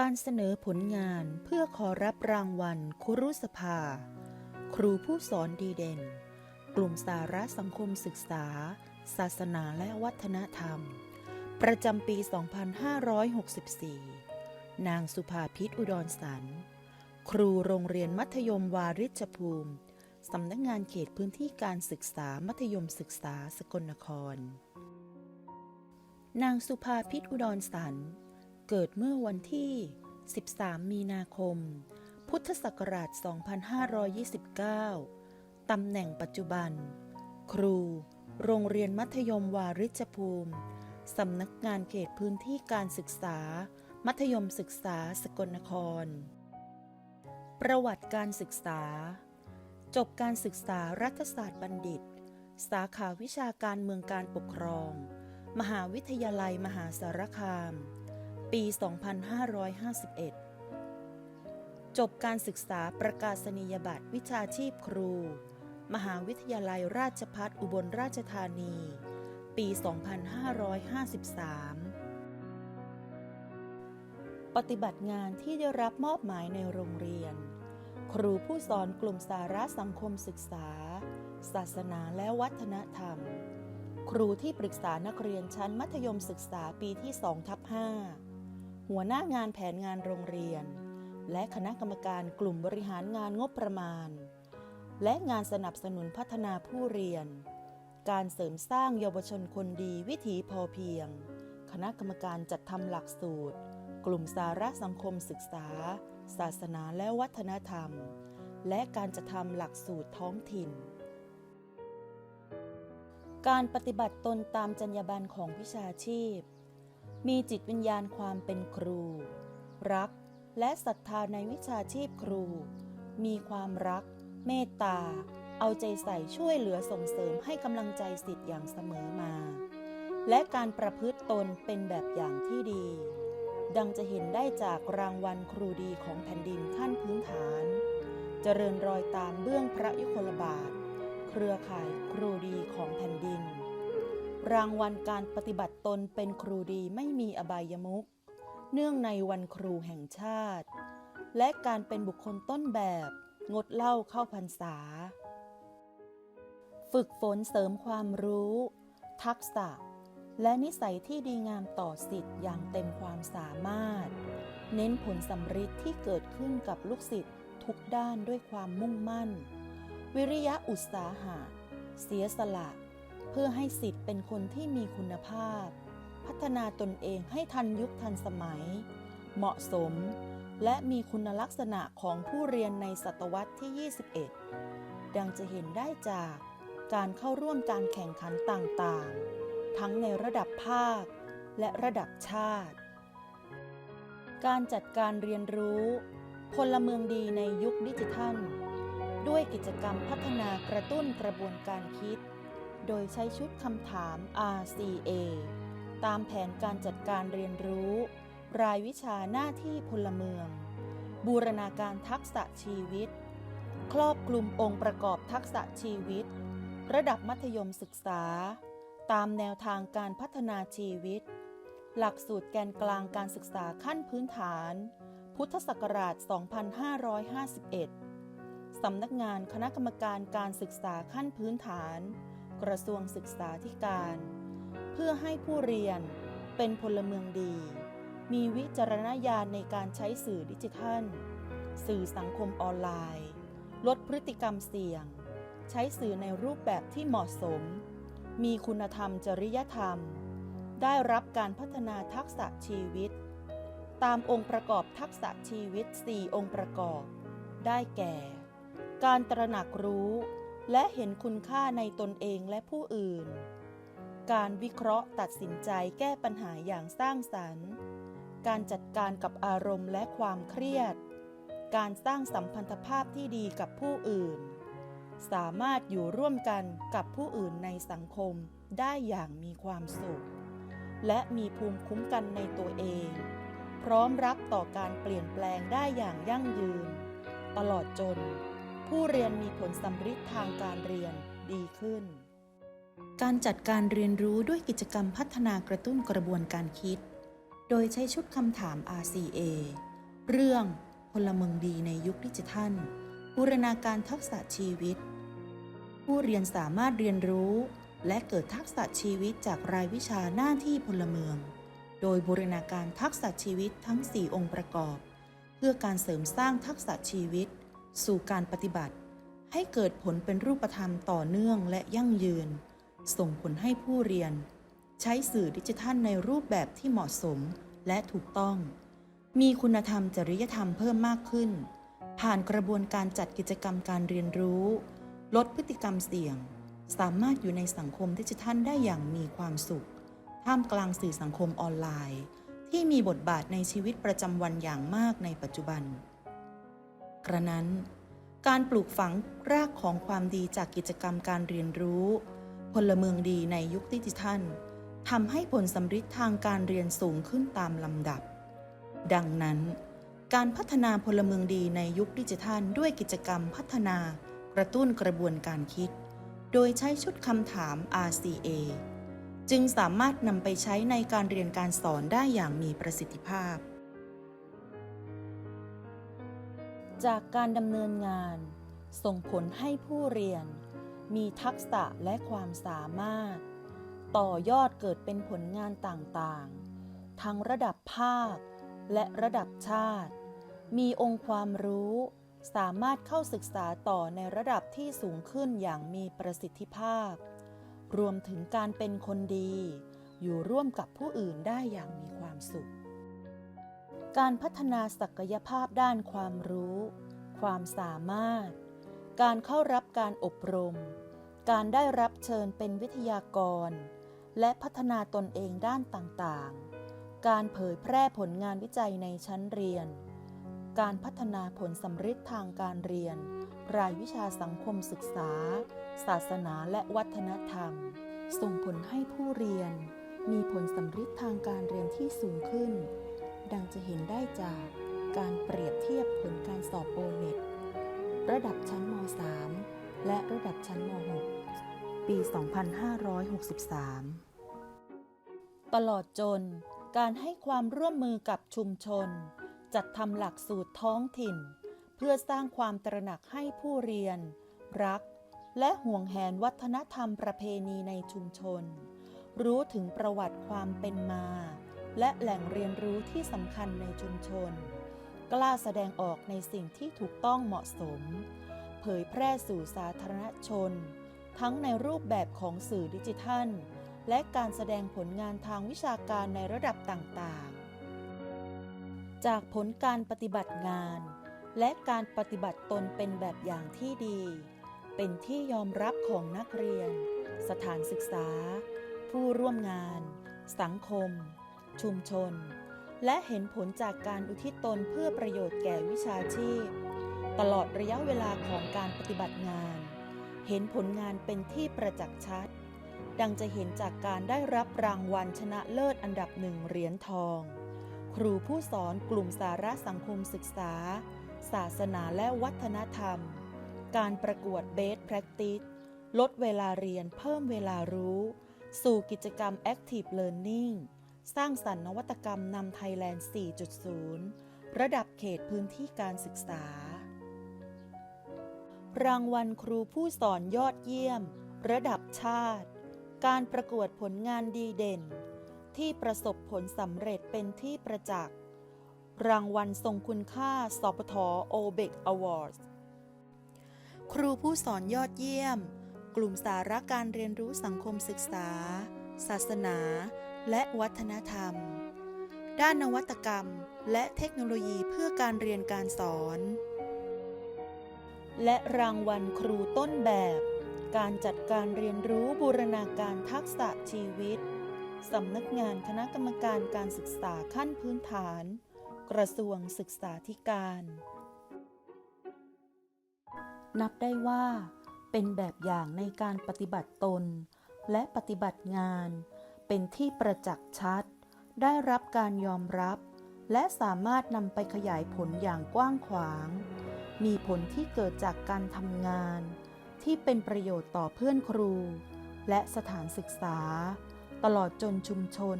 การเสนอผลงานเพื่อขอรับรางวัลครุสภา ครูผู้สอนดีเด่น กลุ่มสาระสังคมศึกษา ศาสนาและวัฒนธรรม ประจำปี 2564 นางสุภาพิษอุดรสัน ครูโรงเรียนมัธยมวาริชภูมิ สำนักงานเขตพื้นที่การศึกษามัธยมศึกษาสกลนคร นางสุภาพิษอุดรสัน เกิดเมื่อวันที่ 13 มีนาคม พุทธศักราช 2529 ตำแหน่งปัจจุบัน ครู โรงเรียนมัธยมวาริชภูมิ สำนักงานเขตพื้นที่การศึกษา มัธยมศึกษาสกลนคร ประวัติการศึกษา จบการศึกษารัฐศาสตร์บัณฑิต สาขาวิชาการเมืองการปกครอง มหาวิทยาลัยมหาสารคาม ปี 2551 จบการศึกษาประกาศนียบัตรวิชาชีพครู มหาวิทยาลัยราชภัฏอุบลราชธานี ปี 2553 ปฏิบัติงานที่ได้รับมอบหมายในโรงเรียน ครูผู้สอนกลุ่มสาระสังคมศึกษา ศาสนาและวัฒนธรรมครูที่ปรึกษานักเรียนชั้นมัธยมศึกษาปีที่2ทับ5 หัวหน้างานแผนงานโรงเรียน และคณะกรรมการกลุ่มบริหารงานงบประมาณ และงานสนับสนุนพัฒนาผู้เรียน การเสริมสร้างเยาวชนคนดีวิถีพอเพียง คณะกรรมการจัดทำหลักสูตร กลุ่มสาระสังคมศึกษา ศาสนาและวัฒนธรรม และการจัดทำหลักสูตรท้องถิ่นการปฏิบัติตนตามจรรยาบรรณของวิชาชีพ มีจิตวิญญาณความเป็นครู รักและศรัทธาในวิชาชีพครู มีความรัก เมตตา เอาใจใส่ช่วยเหลือส่งเสริมให้กำลังใจสิทธิ์อย่างเสมอมา และการประพฤติตนเป็นแบบอย่างที่ดี ดังจะเห็นได้จากรางวัลครูดีของแผ่นดินขั้นพื้นฐาน เจริญรอยตามเบื้องพระยุคลบาท เครือข่ายครูดีของแผ่นดิน รางวัลการปฏิบัติตนเป็นครูดีไม่มีอบายมุขเนื่องในวันครูแห่งชาติ และการเป็นบุคคลต้นแบบ งดเล้าเข้าพรรษา ฝึกฝนเสริมความรู้ ทักษะ และนิสัยที่ดีงามต่อสิทธิ์อย่างเต็มความสามารถ เน้นผลสำฤทธิ์ที่เกิดขึ้นกับลูกศิษย์ทุกด้านด้วยความมุ่งมั่น วิริยะอุตสาหะ เสียสละ เพื่อให้สิทธิ์เป็นคนที่มีคุณภาพ พัฒนาตนเองให้ทันยุคทันสมัย เหมาะสม และมีคุณลักษณะของผู้เรียนในศตวรรษที่ 21 ดังจะเห็นได้จากการเข้าร่วมการแข่งขันต่างๆ ทั้งในระดับภาคและระดับชาติ การจัดการเรียนรู้พลเมืองดีในยุคดิจิทัล ด้วยกิจกรรมพัฒนากระตุ้นกระบวนการคิด โดยใช้ชุดคำถาม RCA ตามแผนการจัดการเรียนรู้ รายวิชาหน้าที่พลเมือง บูรณาการทักษะชีวิต ครอบคลุมองค์ประกอบทักษะชีวิต ระดับมัธยมศึกษา ตามแนวทางการพัฒนาชีวิต หลักสูตรแกนกลางการศึกษาขั้นพื้นฐาน พุทธศักราช 2551 สำนักงานคณะกรรมการการศึกษาขั้นพื้นฐาน กระทรวงศึกษาธิการ เพื่อให้ผู้เรียนเป็นพลเมืองดี มีวิจารณญาณในการใช้สื่อดิจิทัล สื่อสังคมออนไลน์ ลดพฤติกรรมเสี่ยง ใช้สื่อในรูปแบบที่เหมาะสม มีคุณธรรมจริยธรรม ได้รับการพัฒนาทักษะชีวิต ตามองค์ประกอบทักษะชีวิต 4 องค์ประกอบ ได้แก่ การตระหนักรู้ และเห็นคุณค่าในตนเองและผู้อื่น การวิเคราะห์ตัดสินใจแก้ปัญหาอย่างสร้างสรรค์ การจัดการกับอารมณ์และความเครียด การสร้างสัมพันธภาพที่ดีกับผู้อื่น สามารถอยู่ร่วมกันกับผู้อื่นในสังคมได้อย่างมีความสุข และมีภูมิคุ้มกันในตัวเอง พร้อมรับต่อการเปลี่ยนแปลงได้อย่างยั่งยืน ตลอดจน ผู้เรียนมีผลสำฤทธิ์ทางการเรียนดีขึ้น การจัดการเรียนรู้ด้วยกิจกรรมพัฒนากระตุ้นกระบวนการคิด โดยใช้ชุดคำถาม RCA เรื่องพลเมืองดีในยุคดิจิทัล บูรณาการทักษะชีวิต ผู้เรียนสามารถเรียนรู้ และเกิดทักษะชีวิตจากรายวิชาหน้าที่พลเมือง โดยบูรณาการทักษะชีวิตทั้ง 4 องค์ประกอบ เพื่อการเสริมสร้างทักษะชีวิต สู่การปฏิบัติ ให้เกิดผลเป็นรูปธรรมต่อเนื่องและยั่งยืน ส่งผลให้ผู้เรียน ใช้สื่อดิจิทัลในรูปแบบที่เหมาะสมและถูกต้อง มีคุณธรรมจริยธรรมเพิ่มมากขึ้น ผ่านกระบวนการจัดกิจกรรมการเรียนรู้ ลดพฤติกรรมเสี่ยง สามารถอยู่ในสังคมดิจิทัลได้อย่างมีความสุข ท่ามกลางสื่อสังคมออนไลน์ ที่มีบทบาทในชีวิตประจำวันอย่างมากในปัจจุบัน กระนั้น การปลูกฝังรากของความดีจากกิจกรรมการเรียนรู้ พลเมืองดีในยุคดิจิทัลทำให้ผลสำฤทธิ์ทางการเรียนสูงขึ้นตามลำดับ ดังนั้น การพัฒนาพลเมืองดีในยุคดิจิทัลด้วยกิจกรรมพัฒนากระตุ้นกระบวนการคิด โดยใช้ชุดคำถาม RCA จึงสามารถนำไปใช้ในการเรียนการสอนได้อย่างมีประสิทธิภาพ จากการดำเนินงาน ส่งผลให้ผู้เรียน มีทักษะและความสามารถ ต่อยอดเกิดเป็นผลงานต่างๆ ทั้งระดับภาค และระดับชาติ มีองค์ความรู้ สามารถเข้าศึกษาต่อในระดับที่สูงขึ้นอย่างมีประสิทธิภาพ รวมถึงการเป็นคนดี อยู่ร่วมกับผู้อื่นได้อย่างมีความสุข การพัฒนาศักยภาพด้านความรู้ ความสามารถ การเข้ารับการอบรม การได้รับเชิญเป็นวิทยากร และพัฒนาตนเองด้านต่างๆ การเผยแพร่ผลงานวิจัยในชั้นเรียน การพัฒนาผลสำฤทธิ์ทางการเรียน รายวิชาสังคมศึกษา ศาสนาและวัฒนธรรม ส่งผลให้ผู้เรียน มีผลสำฤทธิ์ทางการเรียนที่สูงขึ้น ดังจะเห็นได้จากการเปรียบเทียบผลการสอบโอเน็ตระดับชั้นม .3 และระดับชั้นม .6 ปี 2563 ตลอดจนการให้ความร่วมมือกับชุมชน จัดทำหลักสูตรท้องถิ่น เพื่อสร้างความตระหนักให้ผู้เรียน รัก และห่วงแหนวัฒนธรรมประเพณีในชุมชน รู้ถึงประวัติความเป็นมา และแหล่งเรียนรู้ที่สำคัญในชุมชน กล้าแสดงออกในสิ่งที่ถูกต้องเหมาะสม เผยแพร่สู่สาธารณชน ทั้งในรูปแบบของสื่อดิจิทัล และการแสดงผลงานทางวิชาการในระดับต่างๆ จากผลการปฏิบัติงาน และการปฏิบัติตนเป็นแบบอย่างที่ดี เป็นที่ยอมรับของนักเรียน สถานศึกษา ผู้ร่วมงาน สังคม ชุมชน และเห็นผลจากการอุทิศตนเพื่อประโยชน์แก่วิชาชีพ ตลอดระยะเวลาของการปฏิบัติงาน เห็นผลงานเป็นที่ประจักษ์ชัด ดังจะเห็นจากการได้รับรางวัลชนะเลิศอันดับหนึ่งเหรียญทอง ครูผู้สอนกลุ่มสาระสังคมศึกษา ศาสนาและวัฒนธรรม การประกวด Best Practice ลดเวลาเรียนเพิ่มเวลารู้ สู่กิจกรรม Active Learning สร้างสรรค์นวัตกรรมนำไทยแลนด์ 4.0 ระดับเขตพื้นที่การศึกษา รางวัลครูผู้สอนยอดเยี่ยม ระดับชาติ การประกวดผลงานดีเด่น ที่ประสบผลสำเร็จเป็นที่ประจักษ์ รางวัลทรงคุณค่าสปทโอเบกอวอร์ดครูผู้สอนยอดเยี่ยม กลุ่มสาระการเรียนรู้สังคมศึกษา ศาสนา และวัฒนธรรม ด้านนวัตกรรมและเทคโนโลยีเพื่อการเรียนการสอน และรางวัลครูต้นแบบ การจัดการเรียนรู้บูรณาการทักษะชีวิต สำนักงานคณะกรรมการการศึกษาขั้นพื้นฐาน กระทรวงศึกษาธิการ นับได้ว่า เป็นแบบอย่างในการปฏิบัติตน และปฏิบัติงาน เป็นที่ประจักษ์ชัด ได้รับการยอมรับ และสามารถนำไปขยายผลอย่างกว้างขวาง มีผลที่เกิดจากการทำงาน ที่เป็นประโยชน์ต่อเพื่อนครู และสถานศึกษา ตลอดจนชุมชน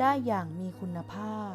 ได้อย่างมีคุณภาพ